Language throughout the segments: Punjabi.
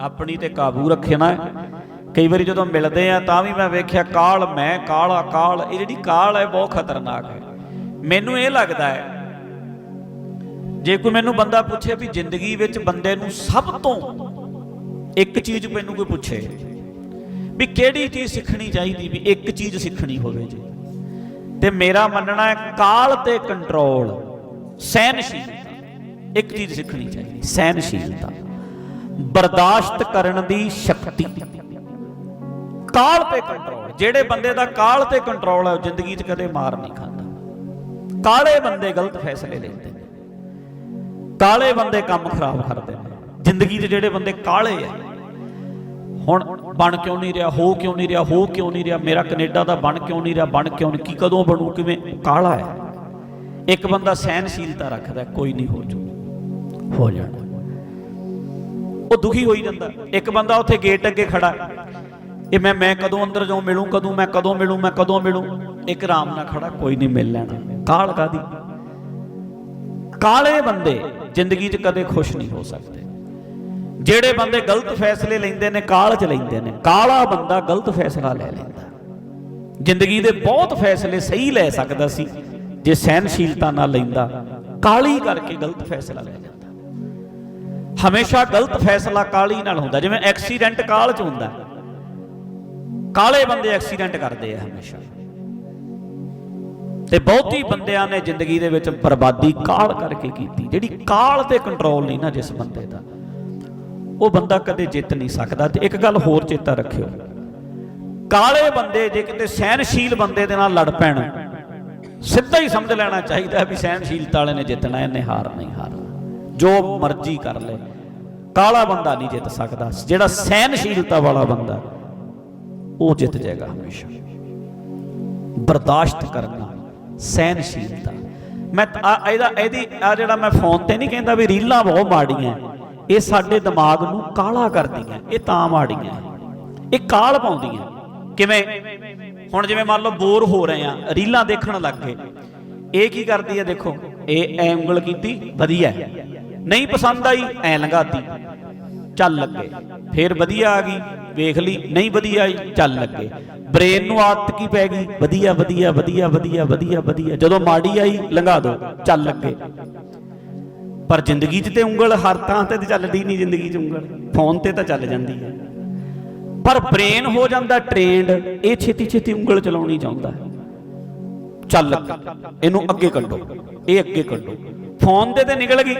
ਆਪਣੀ ਤੇ ਕਾਬੂ ਰੱਖਣਾ ਕਈ ਵਾਰੀ ਜਦੋਂ ਮਿਲਦੇ ਆ, ਤਾਂ ਵੀ ਮੈਂ ਵੇਖਿਆ, ਕਾਲ ਮੈਂ, ਕਾਲਾ ਕਾਲ। ਇਹ ਜਿਹੜੀ ਕਾਲ ਹੈ, ਬਹੁਤ ਖਤਰਨਾਕ ਹੈ। ਮੈਨੂੰ ਇਹ ਲੱਗਦਾ ਹੈ, ਜੇ ਕੋਈ ਮੈਨੂੰ ਬੰਦਾ ਪੁੱਛੇ ਵੀ ਜ਼ਿੰਦਗੀ ਵਿੱਚ ਬੰਦੇ ਨੂੰ ਸਭ ਤੋਂ ਇੱਕ ਚੀਜ਼ ਮੈਨੂੰ ਕੋਈ ਪੁੱਛੇ, ਵੀ ਕਿਹੜੀ ਚੀਜ਼ ਸਿੱਖਣੀ ਚਾਹੀਦੀ, ਵੀ ਇੱਕ ਚੀਜ਼ ਸਿੱਖਣੀ ਹੋਵੇ ਜੀ। ਤੇ ਮੇਰਾ ਮੰਨਣਾ ਹੈ, ਕਾਲ ਤੇ ਕੰਟਰੋਲ ਸਹਿਨਸ਼ੀਲਤਾ ਇੱਕ ਚੀਜ਼ ਸਿੱਖਣੀ ਚਾਹੀਦੀ ਸਹਿਨਸ਼ੀਲਤਾ ਬਰਦਾਸ਼ਤ ਕਰਨ ਦੀ ਸ਼ਕਤੀ। ਕਾਲ ਤੇ ਕੰਟਰੋਲ ਜਿਹੜੇ ਬੰਦੇ ਦਾ ਕਾਲ ਤੇ ਕੰਟਰੋਲ ਹੈ, ਉਹ ਜ਼ਿੰਦਗੀ 'ਚ ਕਦੇ ਮਾਰ ਨਹੀਂ ਖਾਂਦਾ। ਕਾਲੇ ਬੰਦੇ ਗਲਤ ਫੈਸਲੇ ਲੈਂਦੇ ਨੇ। ਕਾਲੇ ਬੰਦੇ ਕੰਮ ਖਰਾਬ ਕਰਦੇ ਨੇ। ਜ਼ਿੰਦਗੀ 'ਚ ਜਿਹੜੇ ਬੰਦੇ ਕਾਲੇ ਆ, ਹੁਣ ਬਣ ਕਿਉਂ ਨਹੀਂ ਰਿਹਾ, ਹੋ ਕਿਉਂ ਨਹੀਂ ਰਿਹਾ, ਹੋ ਕਿਉਂ ਨਹੀਂ ਰਿਹਾ, ਮੇਰਾ ਕੈਨੇਡਾ ਦਾ ਬਣ ਕਿਉਂ ਨਹੀਂ ਰਿਹਾ, ਬਣ ਕਿਉਂ ਨਹੀਂ, ਕੀ ਕਦੋਂ ਬਣੂ, ਕਿਵੇਂ, ਕਾਲਾ ਹੈ। ਇੱਕ ਬੰਦਾ ਸਹਿਨਸ਼ੀਲਤਾ ਰੱਖਦਾ, ਕੋਈ ਨਹੀਂ ਹੋ ਜੂ ਹੋ ਜਾਣਾ। ਉਹ ਦੁਖੀ ਹੋਈ ਜਾਂਦਾ। ਇੱਕ ਬੰਦਾ ਉੱਥੇ ਗੇਟ ਅੱਗੇ ਖੜਾ। ਇਹ ਮੈਂ ਮੈਂ ਕਦੋਂ ਅੰਦਰ ਜਾਉਂ ਮਿਲੂੰ ਕਦੋਂ, ਮੈਂ ਕਦੋਂ ਮਿਲੂੰ, ਮੈਂ ਕਦੋਂ ਮਿਲੂੰ। ਇੱਕ ਆਰਾਮ ਨਾਲ ਖੜਾ, ਕੋਈ ਨਹੀਂ ਮਿਲ ਲੈਣਾ। ਕਾਲ ਕਾਦੀ ਕਾਲੇ ਬੰਦੇ ਜ਼ਿੰਦਗੀ 'ਚ ਕਦੇ ਖੁਸ਼ ਨਹੀਂ ਹੋ ਸਕਦੇ। ਜਿਹੜੇ ਬੰਦੇ ਗਲਤ ਫੈਸਲੇ ਲੈਂਦੇ ਨੇ ਕਾਲ 'ਚ ਲੈਂਦੇ ਨੇ। ਕਾਲਾ ਬੰਦਾ ਗਲਤ ਫੈਸਲਾ ਲੈ ਲੈਂਦਾ। ਜ਼ਿੰਦਗੀ ਦੇ ਬਹੁਤ ਫੈਸਲੇ ਸਹੀ ਲੈ ਸਕਦਾ ਸੀ, ਜੇ ਸਹਿਨਸ਼ੀਲਤਾ ਨਾਲ ਲੈਂਦਾ। ਕਾਲੀ ਕਰਕੇ ਗਲਤ ਫੈਸਲਾ ਲੈ ਲੈਂਦਾ। ਹਮੇਸ਼ਾ ਗਲਤ ਫੈਸਲਾ ਕਾਲੀ ਨਾਲ ਹੁੰਦਾ, ਜਿਵੇਂ ਐਕਸੀਡੈਂਟ ਕਾਲ 'ਚ ਹੁੰਦਾ। ਕਾਲੇ ਬੰਦੇ ਐਕਸੀਡੈਂਟ ਕਰਦੇ ਆ ਹਮੇਸ਼ਾ। ਤੇ ਬਹੁਤੀ ਬੰਦਿਆਂ ਨੇ ਜ਼ਿੰਦਗੀ ਦੇ ਵਿੱਚ ਬਰਬਾਦੀ ਕਾਲ ਕਰਕੇ ਕੀਤੀ, ਜਿਹੜੀ ਕਾਲ ਤੇ ਕੰਟਰੋਲ ਨਹੀਂ ਨਾ ਜਿਸ ਬੰਦੇ ਦਾ। ਉਹ ਬੰਦਾ ਕਦੇ ਜਿੱਤ ਨਹੀਂ ਸਕਦਾ। ਤੇ ਇੱਕ ਗੱਲ ਹੋਰ ਚੇਤਾ ਰੱਖਿਓ। ਕਾਲੇ ਬੰਦੇ ਜੇ ਕਿਤੇ ਸਹਿਨਸ਼ੀਲ ਬੰਦੇ ਦੇ ਨਾਲ ਲੜ ਪੈਣ, ਸਿੱਧਾ ਹੀ ਸਮਝ ਲੈਣਾ ਚਾਹੀਦਾ ਵੀ ਸਹਿਨਸ਼ੀਲਤਾ ਵਾਲੇ ਨੇ ਜਿੱਤਣਾ, ਇਹਨੇ ਹਾਰ ਨਹੀਂ ਹਾਰ ਜੋ ਮਰਜ਼ੀ ਕਰ ਲੈ। ਕਾਲਾ ਬੰਦਾ ਨਹੀਂ ਜਿੱਤ ਸਕਦਾ। ਜਿਹੜਾ ਸਹਿਨਸ਼ੀਲਤਾ ਵਾਲਾ ਬੰਦਾ, ਉਹ ਜਿੱਤ ਜਾਏਗਾ ਹਮੇਸ਼ਾ। ਬਰਦਾਸ਼ਤ ਕਰਨਾ ਸਹਿਨਸ਼ੀਲਤਾ ਮੈਂ ਤਾਂ ਇਹਦਾ, ਇਹਦੀ, ਆ ਜਿਹੜਾ ਮੈਂ ਫੋਨ ਤੇ ਨਹੀਂ ਕਹਿੰਦਾ ਵੀ ਰੀਲਾਂ ਬਹੁਤ ਮਾੜੀਆਂ। ਇਹ ਸਾਡੇ ਦਿਮਾਗ ਨੂੰ ਕਾਲਾ ਕਰਦੀਆਂ। ਇਹ ਤਾਂ ਮਾੜੀਆਂ। ਇਹ ਕਾਲ ਪਾਉਂਦੀਆਂ। ਕਿਵੇਂ? ਹੁਣ ਜਿਵੇਂ ਮੰਨ ਲਓ ਬੋਰ ਹੋ ਰਹੇ ਆ, ਰੀਲਾਂ ਦੇਖਣ ਲੱਗ ਗਏ। ਇਹ ਕੀ ਕਰਦੀ ਹੈ ਦੇਖੋ? ਇਹ ਐਂਗਲ ਕੀਤੀ, ਵਧੀਆ। ਨਹੀਂ ਪਸੰਦ ਆਈ, ਐ ਲੰਘਾਤੀ। ਚੱਲ ਲੱਗੇ। ਫੇਰ ਵਧੀਆ ਆ ਗਈ। ਵੇਖ ਲਈ, ਨਹੀਂ ਵਧੀਆ ਆਈ, ਚੱਲ ਲੱਗੇ। ਬ੍ਰੇਨ ਨੂੰ ਆਦਤ ਕੀ ਪੈ ਗਈ? ਵਧੀਆ ਵਧੀਆ ਵਧੀਆ ਵਧੀਆ ਵਧੀਆ ਵਧੀਆ। ਜਦੋਂ ਮਾੜੀ ਆਈ, ਲੰਘਾ ਦੋ। ਚੱਲ ਲੱਗੇ। ਪਰ ਜ਼ਿੰਦਗੀ 'ਚ ਤੇ ਉਂਗਲ ਹਰ ਥਾਂ ਤੇ ਚੱਲਦੀ ਨਹੀਂ ਜ਼ਿੰਦਗੀ 'ਚ ਉਂਗਲ। ਫੋਨ ਤੇ ਤਾਂ ਚੱਲ ਜਾਂਦੀ ਹੈ। ਪਰ ਬ੍ਰੇਨ ਹੋ ਜਾਂਦਾ ਟ੍ਰੇਨਡ। ਇਹ ਛੇਤੀ ਛੇਤੀ ਉਂਗਲ ਚਲਾਉਣੀ ਚਾਹੁੰਦਾ ਚੱਲ ਇਹਨੂੰ ਅੱਗੇ ਕੱਢੋ। ਇਹ ਅੱਗੇ ਕੱਢੋ। ਫੋਨ ਤੇ ਤੇ ਨਿਕਲ ਗਈ।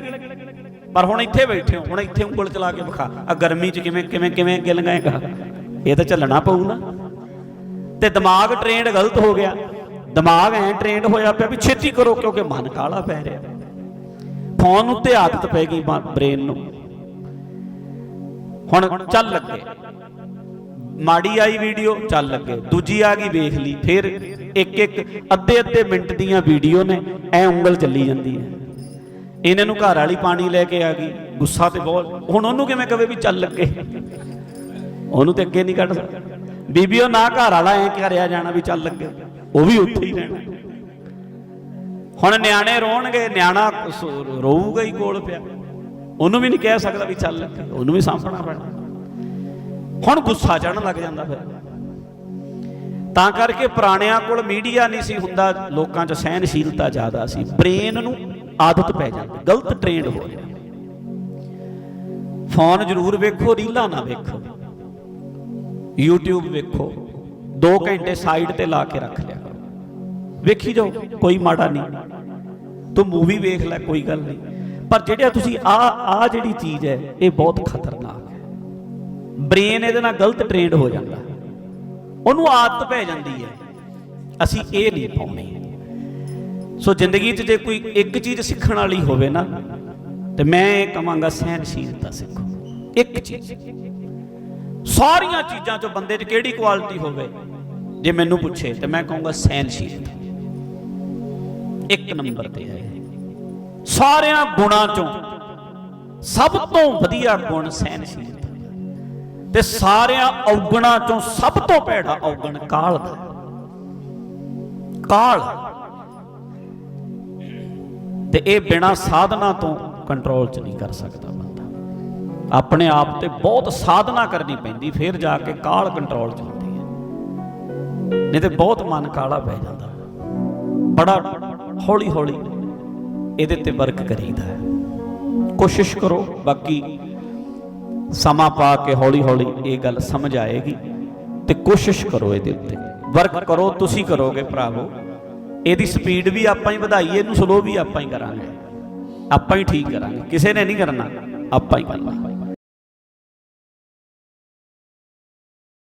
ਪਰ ਹੁਣ ਇੱਥੇ ਬੈਠੇ ਹੋ, ਹੁਣ ਇੱਥੇ ਉਂਗਲ ਚਲਾ ਕੇ ਵਿਖਾ। ਆ ਗਰਮੀ 'ਚ ਕਿਵੇਂ ਕਿਵੇਂ ਕਿਵੇਂ ਅੱਗੇ ਲੰਘਾਏਗਾ? ਇਹ ਤਾਂ ਚੱਲਣਾ ਪਊ ਨਾ। ਤੇ ਦਿਮਾਗ ਟ੍ਰੇਨਡ ਗਲਤ ਹੋ ਗਿਆ। ਦਿਮਾਗ ਐ ਟ੍ਰੇਨਡ ਹੋਇਆ ਪਿਆ ਵੀ ਛੇਤੀ ਕਰੋ ਕਿਉਂਕਿ ਮਨ ਕਾਲਾ ਪੈ ਰਿਹਾ। ਫੋਨ ਉੱਤੇ ਆਦਤ ਪੈ ਗਈ ਬ੍ਰੇਨ ਨੂੰ। ਹੁਣ ਚੱਲ ਲੱਗੇ। ਮਾੜੀ ਆਈ ਵੀਡੀਓ ਚੱਲ ਲੱਗੇ। ਦੂਜੀ ਆ ਗਈ, ਵੇਖ ਲਈ। ਫਿਰ ਇੱਕ ਇੱਕ ਅੱਧੇ ਅੱਧੇ ਮਿੰਟ ਦੀਆਂ ਵੀਡੀਓ ਨੇ, ਐ ਉਂਗਲ ਚੱਲੀ ਜਾਂਦੀ ਹੈ। ਇਹਨਾਂ ਨੂੰ ਘਰ ਵਾਲੀ ਪਾਣੀ ਲੈ ਕੇ ਆ ਗਈ, ਗੁੱਸਾ ਤੇ ਬਹੁਤ। ਹੁਣ ਉਹਨੂੰ ਕਿਵੇਂ ਕਵੇ ਵੀ ਚੱਲ ਅੱਗੇ? ਉਹਨੂੰ ਤੇ ਅੱਗੇ ਨਹੀਂ ਕੱਢ ਸਕਦਾ। ਬੀਬੀਓ ਨਾ ਘਰ ਵਾਲਾ ਐ ਕਰਿਆ ਜਾਣਾ ਵੀ ਚੱਲ ਅੱਗੇ। ਉਹ ਵੀ ਉੱਥੇ ਹੀ ਰਹਿਣਾ। ਹੁਣ ਨਿਆਣੇ ਰੋਣਗੇ, ਨਿਆਣਾ ਸ- ਰੋਊਗਾ ਹੀ ਕੋਲ ਪਿਆ। ਉਹਨੂੰ ਵੀ ਨਹੀਂ ਕਹਿ ਸਕਦਾ ਵੀ ਚੱਲ ਲੱਗੇ ਉਹਨੂੰ ਵੀ ਸਾਂਭਣਾ ਪੈਣਾ। ਹੁਣ ਗੁੱਸਾ ਚੜਨ ਲੱਗ ਜਾਂਦਾ ਫਿਰ। ਤਾਂ ਕਰਕੇ ਪੁਰਾਣਿਆਂ ਕੋਲ ਮੀਡੀਆ ਨਹੀਂ ਸੀ ਹੁੰਦਾ। ਲੋਕਾਂ 'ਚ ਸਹਿਨਸ਼ੀਲਤਾ ਜ਼ਿਆਦਾ ਸੀ। ਬ੍ਰੇਨ ਨੂੰ ਆਦਤ ਪੈ ਜਾਂਦੀ, ਗਲਤ ਟ੍ਰੇਨਡ ਹੋ ਜਾਂਦੀ। ਫੋਨ ਜ਼ਰੂਰ ਵੇਖੋ, ਰੀਲਾਂ ਨਾ ਵੇਖੋ। YouTube ਵੇਖੋ 2 ਘੰਟੇ ਸਾਈਡ ਤੇ ਲਾ ਕੇ ਰੱਖ ਲਿਆ ਵੇਖੀ ਜਾਓ, ਕੋਈ ਮਾੜਾ ਨਹੀਂ। ਤੂੰ ਮੂਵੀ ਵੇਖ ਲੈ, ਕੋਈ ਗੱਲ ਨਹੀਂ। ਪਰ ਜਿਹੜਾ ਤੁਸੀਂ ਆ ਆ ਜਿਹੜੀ ਚੀਜ਼ ਹੈ, ਇਹ ਬਹੁਤ ਖਤਰਨਾਕ ਹੈ। ਬ੍ਰੇਨ ਇਹਦੇ ਨਾਲ ਗਲਤ ਟ੍ਰੇਨਡ ਹੋ ਜਾਂਦਾ। ਉਹਨੂੰ ਆਦਤ ਪੈ ਜਾਂਦੀ ਹੈ। ਅਸੀਂ ਇਹ ਨਹੀਂ ਪਾਉਣੀ ਸੋ ਜ਼ਿੰਦਗੀ 'ਚ ਜੇ ਕੋਈ ਇੱਕ ਚੀਜ਼ ਸਿੱਖਣ ਵਾਲੀ ਹੋਵੇ ਨਾ, ਤੇ ਮੈਂ ਇਹ ਕਹਾਂਗਾ ਸਹਿਨਸ਼ੀਲਤਾ ਸਿੱਖੋ। ਇੱਕ ਚੀਜ਼। ਸਾਰੀਆਂ ਚੀਜ਼ਾਂ 'ਚੋਂ ਬੰਦੇ 'ਚ ਕਿਹੜੀ ਕੁਆਲਿਟੀ ਹੋਵੇ? ਜੇ ਮੈਨੂੰ ਪੁੱਛੇ, ਤੇ ਮੈਂ ਕਹੂੰਗਾ ਸਹਿਨਸ਼ੀਲਤਾ ਇੱਕ ਨੰਬਰ ਤੇ ਹੈ। ਸਾਰਿਆਂ ਗੁਣਾਂ 'ਚੋਂ ਸਭ ਤੋਂ ਵਧੀਆ ਗੁਣ ਸਹਿਨਸ਼ੀਲਤਾ ਤੇ ਸਾਰਿਆਂ ਔਗਣਾਂ 'ਚੋਂ ਸਭ ਤੋਂ ਭੈੜਾ ਔਗਣ ਕਾਲ ਦਾ। ਕਾਲ। ਤੇ ਇਹ ਬਿਨਾ ਸਾਧਨਾ ਤੋਂ ਕੰਟਰੋਲ 'ਚ ਨਹੀਂ ਕਰ ਸਕਦਾ ਬੰਦਾ। ਆਪਣੇ ਆਪ ਤੇ ਬਹੁਤ ਸਾਧਨਾ ਕਰਨੀ ਪੈਂਦੀ, ਫਿਰ ਜਾ ਕੇ ਕਾਲ ਕੰਟਰੋਲ ਚ ਹੁੰਦੀ ਹੈ। ਨਹੀਂ ਤੇ ਬਹੁਤ ਮਨ ਕਾਲਾ ਪੈ ਜਾਂਦਾ। ਬੜਾ ਹੌਲੀ ਹੌਲੀ ਇਹਦੇ ਤੇ ਵਰਕ ਕਰੀਦਾ ਹੈ। ਕੋਸ਼ਿਸ਼ ਕਰੋ, ਬਾਕੀ ਸਮਾਂ ਪਾ ਕੇ ਹੌਲੀ ਹੌਲੀ ਇਹ ਗੱਲ ਸਮਝ ਆਏਗੀ ਤੇ ਕੋਸ਼ਿਸ਼ ਕਰੋ ਇਹਦੇ ਉੱਤੇ। ਵਰਕ ਕਰੋ, ਤੁਸੀਂ ਕਰੋਗੇ ਭਰਾਵੋ। ਇਹਦੀ ਸਪੀਡ ਵੀ ਆਪਾਂ ਹੀ ਵਧਾਈਏ, ਇਹਨੂੰ ਸਲੋ ਵੀ ਆਪਾਂ ਹੀ ਕਰਾਂਗੇ। ਆਪਾਂ ਹੀ ਠੀਕ ਕਰਾਂਗੇ। ਕਿਸੇ ਨੇ ਨਹੀਂ ਕਰਨਾ, ਆਪਾਂ ਹੀ ਕਰਨਾ